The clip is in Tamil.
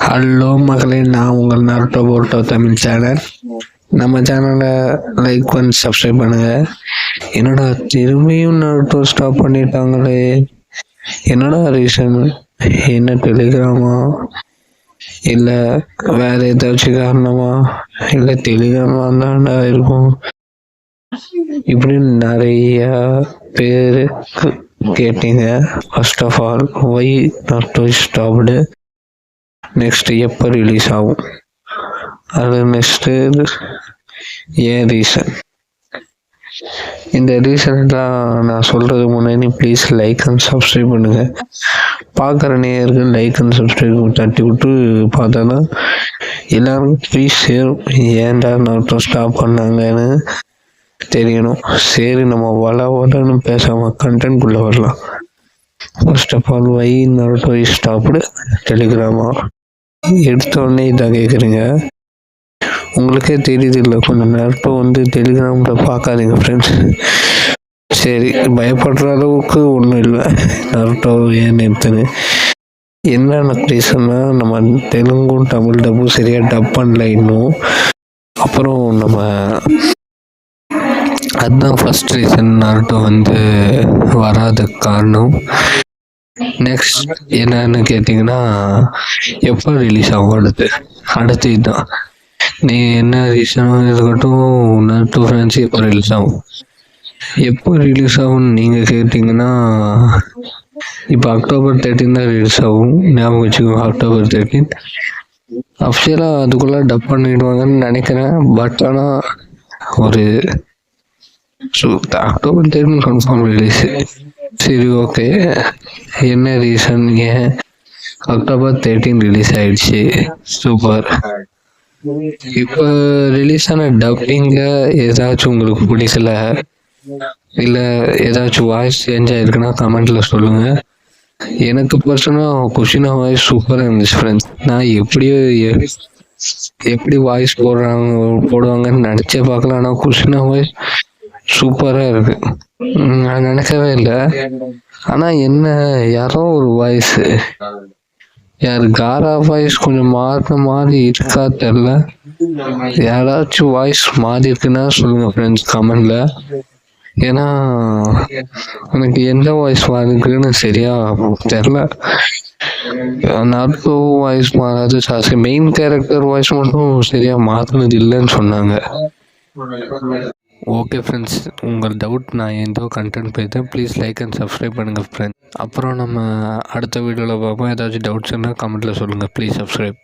ஹலோ மகளே நான் உங்கள் நாட்டோ போட்டோ தமிழ் சேனல். நம்ம சேனலை லைக் பண்ணி சப்ஸ்கிரைப் பண்ணுங்க. என்னடா திரும்பியும் நாட்டோ ஸ்டாப் பண்ணிட்டாங்களே. என்னடா ரீசன் என்ன டெலிகிராமா இல்லை வேற ஏதாச்சும் காரணமா? இல்லை டெலிகிராமா தான்டா இருக்கும். இப்படின்னு நிறைய பேர் கேட்டீங்க. First of all why Naruto stopped next எப்போ ரிலீஸ் ஆகும்? அது நெக்ஸ்ட்டு ஏன் ரீசன் இந்த ரீசன்லாம் நான் சொல்கிறது முன்னாடி ப்ளீஸ் லைக் அண்ட் சப்ஸ்கிரைப் பண்ணுங்கள் பார்க்குற நேயர்கள் லைக் அண்ட் சப்ஸ்கிரைப் தட்டி விட்டு பார்த்தா தான் எல்லாருக்கும் ப்ளீஸ் சேரும் ஏன்டா நான் ஸ்டாப் பண்ணாங்கன்னு தெரியணும். சரி நம்ம வள வளன்னு பேசாமல் கண்டென்ட்குள்ளே வரலாம். First of all why Naruto stopped டெலிகிராமா எடுத்தோடனே இதாக கேட்குறீங்க உங்களுக்கே தெரியுது இல்லை கொஞ்சம் நேரத்தை வந்து டெலிகிராமில் பார்க்காதீங்க ஃப்ரெண்ட்ஸ் சரி பயப்படுற அளவுக்கு ஒன்றும் இல்லை. நருட்டோ ஏன் நிறுத்துன்னு என்னென்ன ரீசன்னா நம்ம தெலுங்கும் தமிழ் டப்பும் சரியாக டப் பண்ணல இன்னும். அப்புறம் நம்ம அதுதான் ஃபஸ்ட் ரீசன் நருட்டோ வந்து வராத காரணம். நெக்ஸ்ட் என்னன்னு கேட்டிங்கன்னா எப்போ ரிலீஸ் ஆகும் அடுத்து? அடுத்து இதுதான். நீ என்ன ரீசனாக இருக்கட்டும் டூ ஃப்ரெண்ட்ஸ் எப்போ ரிலீஸ் ஆகும்? எப்போ ரிலீஸ் ஆகும்னு நீங்கள் கேட்டிங்கன்னா இப்போ அக்டோபர் தேர்ட்டின் தான் ரிலீஸ் ஆகும். ஞாபகம் வச்சுக்கோங்க அக்டோபர் தேர்ட்டின் அஃபிஷியலாக அதுக்குள்ளே டப் பண்ணிடுவாங்கன்னு நினைக்கிறேன். பட் ஆனால் ஒரு so October thirteen confirm release சரி ஓகே என்ன ரீசன் ஏன் அக்டோபர் தேர்ட்டின் ரிலீஸ் ஆயிடுச்சு. சூப்பர் இப்போ ரிலீஸ் ஆன டப்பிங்க ஏதாச்சும் உங்களுக்கு பிடிக்கல? இல்லை ஏதாச்சும் வாய்ஸ் சேஞ்ச் ஆயிருக்குன்னா கமெண்ட்ல சொல்லுங்க. எனக்கு பர்சனலாக குஷினா வாய்ஸ் சூப்பராக இருந்துச்சு ஃப்ரெண்ட்ஸ் நான் எப்படியோ எப்படி வாய்ஸ் போடுறாங்க போடுவாங்கன்னு நினச்சே பார்க்கலாம் ஆனால் குஷினா வாய்ஸ் சூப்பராக இருக்கு. நான் நினைக்கவே இல்லை. ஆனால் என்ன யாரோ ஒரு வாய்ஸ் யார் காரா வாய்ஸ் கொஞ்சம் மாறின மாதிரி இருக்கா தெரில. யாராச்சும் வாய்ஸ் மாறி இருக்குன்னா சொல்லுங்கள் ஃப்ரெண்ட்ஸ் கமெண்டில் ஏன்னா எனக்கு எந்த வாய்ஸ் மாறிருக்குன்னு சரியா தெரில. நாட்டோ வாய்ஸ் மாறாது. சாசி மெயின் கேரக்டர் வாய்ஸ் மட்டும் சரியா மாற்றினது இல்லைன்னு சொன்னாங்க. ஓகே ஃப்ரெண்ட்ஸ் உங்கள் டவுட் நான் ஏதோ கண்டென்ட் போயிருந்தேன் ப்ளீஸ் லைக் அண்ட் சப்ஸ்கிரைப் பண்ணுங்கள் ஃப்ரெண்ட்ஸ் அப்புறம் நம்ம அடுத்த வீடியோவில் பார்ப்போம். ஏதாச்சும் டவுட்ஸ் இருந்தால் கமெண்ட்டில் சொல்லுங்கள் ப்ளீஸ் சப்ஸ்கிரைப்